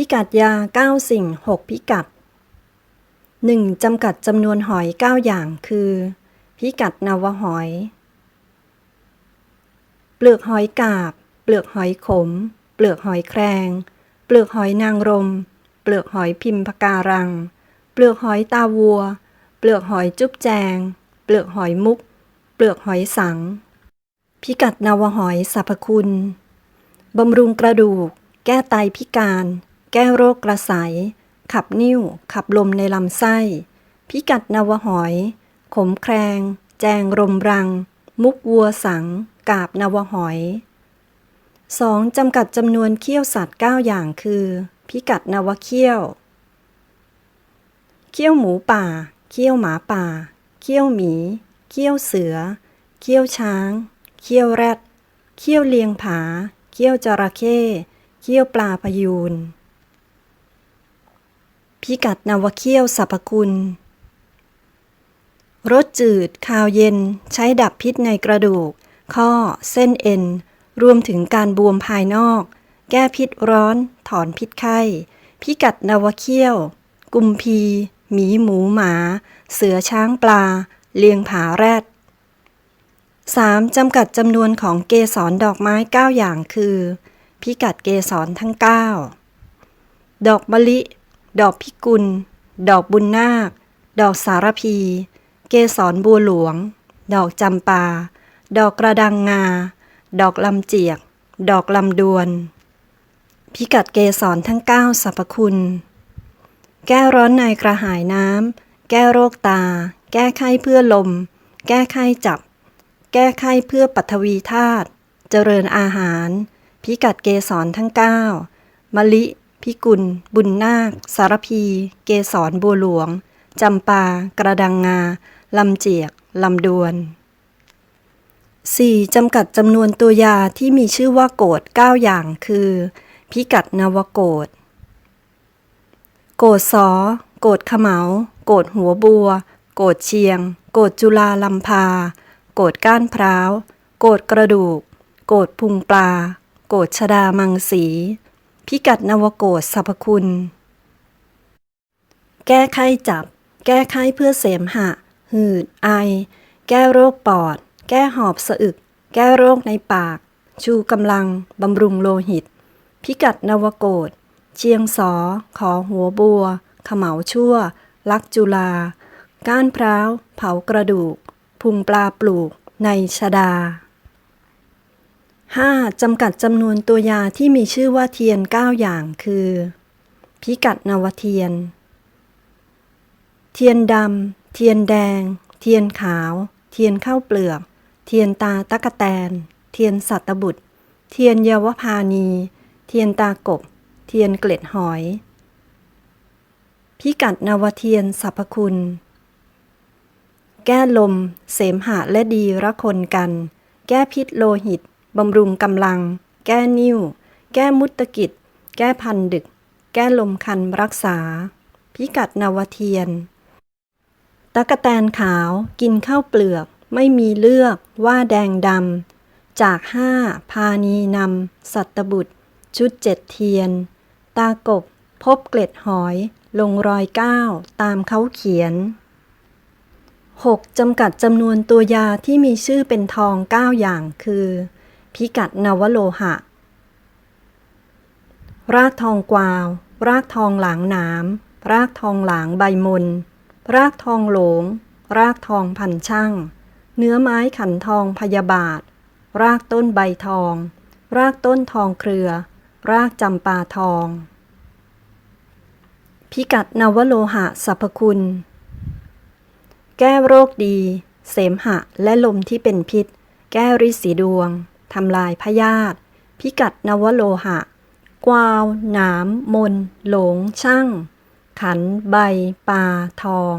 พิกัดยา 9 สิ่ง 6 พิกัด 1. จำกัดจำนวนหอย 9 อย่างคือ พิกัดนาวหอย เปลือกหอยกาบ เปลือกหอยขม เปลือกหอยแครง เปลือกหอยนางรม เปลือกหอยพิมพการัง เปลือกหอยตาวัว เปลือกหอยจุ๊บแจง เปลือกหอยมุก เปลือกหอยสัง พิกัดนาวหอยสรรพคุณบำรุงกระดูก แก้ไตพิการ แก้โรคกระสายขับนิ่ว ขับลมในลำไส้ พิกัดนวหอย ขมแครง แจงรมรัง มุกวัวสัง กาบนวหอย 2. จำกัดจำนวนเขี้ยวสัตว์ 9 อย่างคือ พิกัดนวเขี้ยว เขี้ยวหมูป่า เขี้ยวหมาป่า เขี้ยวหมี เขี้ยวเสือ เขี้ยวช้าง เขี้ยวแรด เขี้ยวเลียงผา เขี้ยวจระเข้ เขี้ยวปลาพยูน พิกัดนาวเขี้ยวสรรพคุณ รสจืดคาวเย็น ใช้ดับพิษในกระดูก ข้อ เส้นเอ็น รวมถึงการบวมภายนอก แก้พิษร้อน ถอนพิษไข้ พิกัดนาวเขี้ยว กุมพี หมีหมูหมา เสือช้างปลา เลียงผาแรด 3. จำกัดจำนวนของเกสรดอกไม้ 9 อย่างคือ พิกัดเกสรทั้ง 9 ดอกมะลิ ดอกพิกุล ดอกบุญนาค ดอกสารพี เกสรบัวหลวง ดอกจำปา ดอกกระดังงา ดอกลำเจียก ดอกลำดวน พิกัดเกสรทั้ง9สรรพคุณ แก้ร้อนในกระหายน้ำ แก้โรคตา แก้ไข้เพื่อลม แก้ไข้จับ แก้ไข้เพื่อปัทวีธาตุ เจริญอาหาร พิกัดเกสรทั้ง9มะลิ พิกุล บุญนาค สารพี เกสรบัวหลวง จำปา กระดังงา ลำเจียก ลำดวน 4. จำกัดจำนวนตัวยาที่มีชื่อว่าโกด9อย่างคือ พิกัดนวโกด โกดสอ โกดขมเหลาโกดหัวบัว โกดเชียง โกดจุลาลำพา โกดก้านพร้าว โกดกระดูก โกดพุงปลา โกดชดามังสี พิกัดนวโกดสรรพคุณ แก้ไข้จับ แก้ไข้เพื่อเสมหะ หืด ไอ แก้โรคปอด แก้หอบสะอึก แก้โรคในปาก ชูกำลัง บำรุงโลหิต พิกัดนวโกดเชียงสอ ขอหัวบัว ขมเหลาชั่ว ลักจุลา ก้านพร้าว เผากระดูก พุงปลาปลูก ในชดา 5. จำกัดจำนวนตัวยาที่มีชื่อว่าเทียน 9 อย่างคือ พิกัดนวเทียน เทียนดำ เทียนแดง เทียนขาว เทียนข้าวเปลือก เทียนตาตะกะแตน เทียนสัตบุตร เทียนเยาวพานี เทียนตากบ เทียนเกล็ดหอย พิกัดนวเทียนสรรพคุณ แก้ลม เสมหะและดีระคนกัน แก้พิษโลหิต บำรุงกำลัง แก้นิ่ว แก้มุตตกิจ แก้พันดึก แก้ลมคันรักษา พิกัดนวเทียน ตะกะแตนขาวกินข้าวเปลือก ไม่มีเลือกว่าแดงดำ จากห้าพานีนำ สัตบุตร ชุดเจ็ดเทียน ตากบ พบเกล็ดหอย ลงรอยก้าวตามเขาเขียน 6. จำกัดจำนวนตัวยาที่มีชื่อเป็นทอง 9 อย่างคือ พิกัดนวโลหะ รากทองกวาว รากทองหลางหนามรากทองหลางใบมน รากทองหลง รากทองพันช่าง เนื้อไม้ขันทองพยาบาท รากต้นใบทอง รากต้นทองเครือ รากจำปาทอง พิกัดนวโลหะสรรพคุณ แก้โรคดี เสมหะและลมที่เป็นพิษ แก้ริสีดวง ทำลายพยาธิพิกัดนวโลหะ กวาว หนาม มน หลง ช่าง ขัน ใบ ปลา ทอง